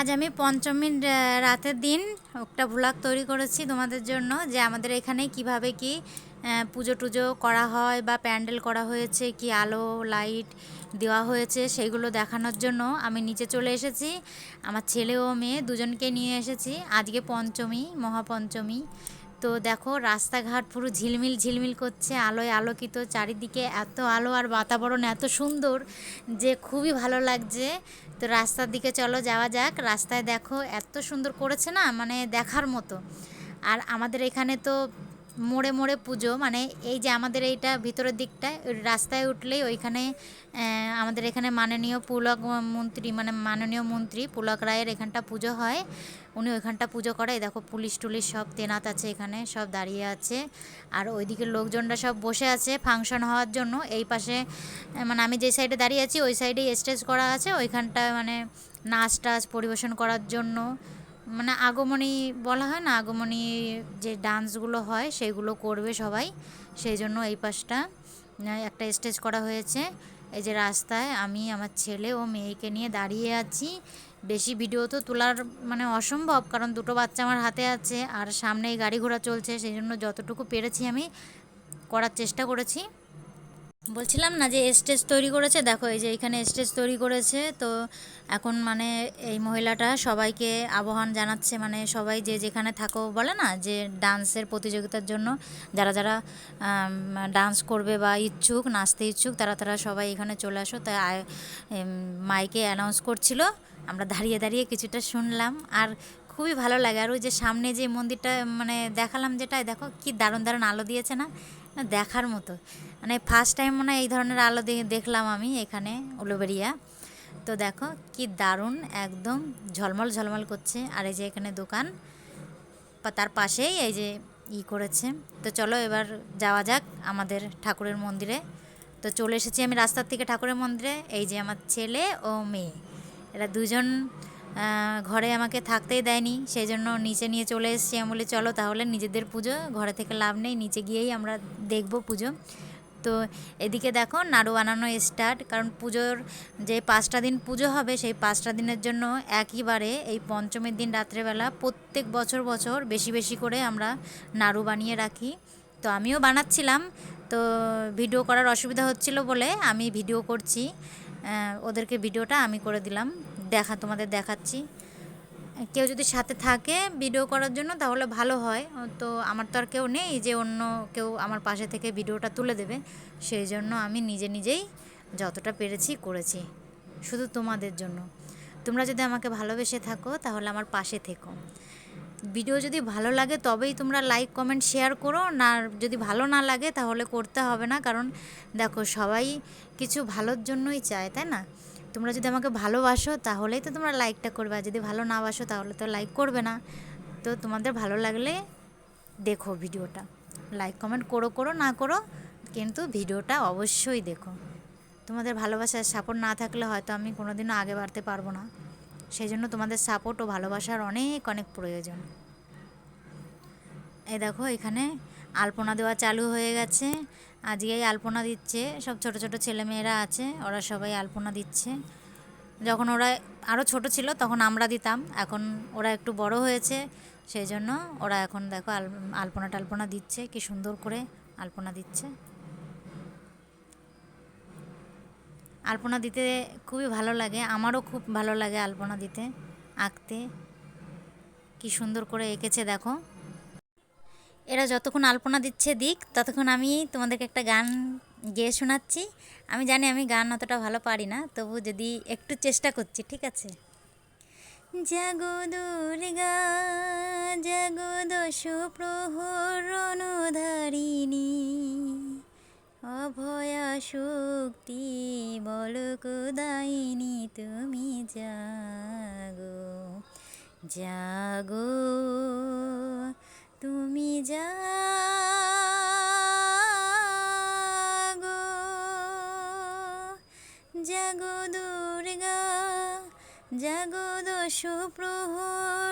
আমি পঞ্চমীর রাতের দিন একটা ভ্লগ তৈরি করেছি তোমাদের জন্য যে আমাদের এখানে কীভাবে কি পুজো টুজো করা হয় বা প্যান্ডেল করা হয়েছে, কি আলো, লাইট দেওয়া হয়েছে সেগুলো দেখানোর জন্য আমি নিচে চলে এসেছি। আমার ছেলে ও মেয়ে দুজনকে নিয়ে এসেছি। আজকে পঞ্চমী, মহাপঞ্চমী। তো দেখো, রাস্তাঘাট পুরো ঝিলমিল ঝিলমিল করছে, আলোয় আলোকিত, চারিদিকে এত আলো আর বাতাবরণ এত সুন্দর যে খুবই ভালো লাগছে। তো রাস্তার দিকে চলো, যাওয়া যাক। রাস্তায় দেখো, এত সুন্দর করেছে না মানে দেখার মতো। আর আমাদের এখানে তো মোড়ে মোড়ে পুজো মানে এই যে আমাদের এইটা ভিতরের দিকটায় রাস্তায় উঠলেই ওইখানে আমাদের এখানে মাননীয় পুলক মন্ত্রী মানে মাননীয় মন্ত্রী পুলক রায়ের এখানটা পুজো হয়। উনি ওইখানটা পুজো করে। দেখো পুলিশ টুলিশ সব তেনাত আছে এখানে, সব দাঁড়িয়ে আছে। আর ওইদিকে লোকজনরা সব বসে আছে ফাংশন হওয়ার জন্য। এই পাশে মানে আমি যে সাইডে দাঁড়িয়ে আছি, ওই সাইডেই স্টেজ করা আছে। ওইখানটা মানে নাচ টাচ পরিবেশন করার জন্য। মানে আগমনী বলা হয় না, আগমনী যে ডান্সগুলো হয় সেগুলো করবে সবাই। সেই জন্য এই পাশটা একটা স্টেজ করা হয়েছে। এই যে রাস্তায় আমি, আমার ছেলে ও মেয়েকে নিয়ে দাঁড়িয়ে আছি। বেশি ভিডিও তো তোলার মানে অসম্ভব, কারণ দুটো বাচ্চা আমার হাতে আছে আর সামনেই গাড়ি ঘোড়া চলছে। সেই জন্য যতটুকু পেরেছি আমি করার চেষ্টা করেছি। বলছিলাম না যে স্টেজ তৈরি করেছে, দেখো এই যে এখানে স্টেজ তৈরি করেছে, তো এখন মানে এই মহিলাটা সবাইকে আহ্বান জানাচ্ছে মানে সবাই যে যেখানে থাকো বলে না, যে ডান্সের প্রতিযোগিতার জন্য যারা যারা ডান্স করবে বা ইচ্ছুক, নাচতে ইচ্ছুক, তারা তারা সবাই এখানে চলে আসো। তাই মাইকে অ্যানাউন্স করছিল, আমরা দাঁড়িয়ে দাঁড়িয়ে কিছুটা শুনলাম। আর খুবই ভালো লাগে। আর ওই যে সামনে যে মন্দিরটা মানে দেখালাম যেটা, দেখো কি দারুণ দারুণ আলো দিয়েছে না? দেখার মতো। মানে ফার্স্ট টাইম মনে এই ধরনের আলো দেখলাম আমি এখানে উলুবেরিয়া তো দেখো কি দারুণ, একদম ঝলমল ঝলমল করছে। আর এই যে এখানে দোকান তার পাশেই এই যে ই করেছে। তো চলো এবার যাওয়া যাক আমাদের ঠাকুরের মন্দিরে। তো চলে এসেছি আমি রাস্তার থেকে ঠাকুরের মন্দিরে। এই যে আমার ছেলে ও মেয়ে। এরা দুজন ঘরে আমাকে থাকতেই দেয়নি। সেই জন্য নিচে নিয়ে চলে এসেছি। আমি বলি, চলো তাহলে নিজেদের পুজো। ঘরে থেকে লাভ নেই। নিচে গিয়েই আমরা দেখব পুজো। তো এদিকে দেখো, নাড়ু বানানো স্টার্ট কারণ পুজোর যে পাঁচটা দিন পুজো হবে, সেই পাঁচটা দিনের জন্য একইবারে এই পঞ্চমীর দিন রাত্রেবেলা প্রত্যেক বছর বছর বেশি বেশি করে আমরা নাড়ু বানিয়ে রাখি। তো আমিও বানাচ্ছিলাম। তো ভিডিও করার অসুবিধা হচ্ছিল বলে আমি ভিডিও করছি। ওদেরকে ভিডিওটা আমি করে দিলাম। দেখা, তোমাদের দেখাচ্ছি। কেউ যদি সাথে থাকে ভিডিও করার জন্য, তাহলে ভালো হয়। তো আমার তো আর কেউ নেই যে অন্য কেউ আমার পাশে থেকে ভিডিওটা তুলে দেবে। সেই জন্য আমি নিজে নিজেই যতটা পেরেছি করেছি, শুধু তোমাদের জন্য। তোমরা যদি আমাকে ভালোবেসে থাকো, তাহলে আমার পাশে থেকো। ভিডিও যদি ভালো লাগে, তবেই তোমরা লাইক, কমেন্ট, শেয়ার করো। না, যদি ভালো না লাগে, তাহলে করতে হবে না। কারণ দেখো, সবাই কিছু ভালোর জন্যই চায়, তাই না? তোমরা যদি আমাকে ভালোবাসো, তাহলেই তো তোমরা লাইকটা করবে। আর যদি ভালো না বাসো, তাহলে তো লাইক করবে না। তো তোমাদের ভালো লাগলে দেখো ভিডিওটা। লাইক কমেন্ট করো করো, না করো, কিন্তু ভিডিওটা অবশ্যই দেখো। তোমাদের ভালোবাসার সাপোর্ট না থাকলে হয়তো আমি কোনোদিনও আগে বাড়তে পারব না। সেই জন্য তোমাদের সাপোর্ট ও ভালোবাসার অনেক অনেক প্রয়োজন। এই দেখো এখানে আলপনা দেওয়া চালু হয়ে গেছে। আজকেই আলপনা দিচ্ছে। সব ছোট ছোট ছেলেমেয়েরা আছে, ওরা সবাই আলপনা দিচ্ছে। যখন ওরা আরও ছোট ছিল তখন আমরা দিতাম, এখন ওরা একটু বড় হয়েছে সেই জন্য ওরা এখন দেখো আল, আলপনা টালপনা দিচ্ছে, কি সুন্দর করে আলপনা দিচ্ছে। আলপনা দিতে খুবই ভালো লাগে, আমারও খুব ভালো লাগে আলপনা দিতে, আঁকতে। কি সুন্দর করে এঁকেছে দেখো। এরা যতক্ষণ আলপনা দিচ্ছে দিক, ততক্ষণ আমি তোমাদেরকে একটা গান গেয়ে শোনাচ্ছি। আমি জানি আমি গান অতটা ভালো পারি না, তবু যদি একটু চেষ্টা করছি, ঠিক আছে? জাগো দুর্গা, জাগো দশ প্রহরণধারিণী অভয়া শক্তি বলকদায়িনী তুমি জাগো জাগো জাগো দুর্গা জাগো দশ প্রহর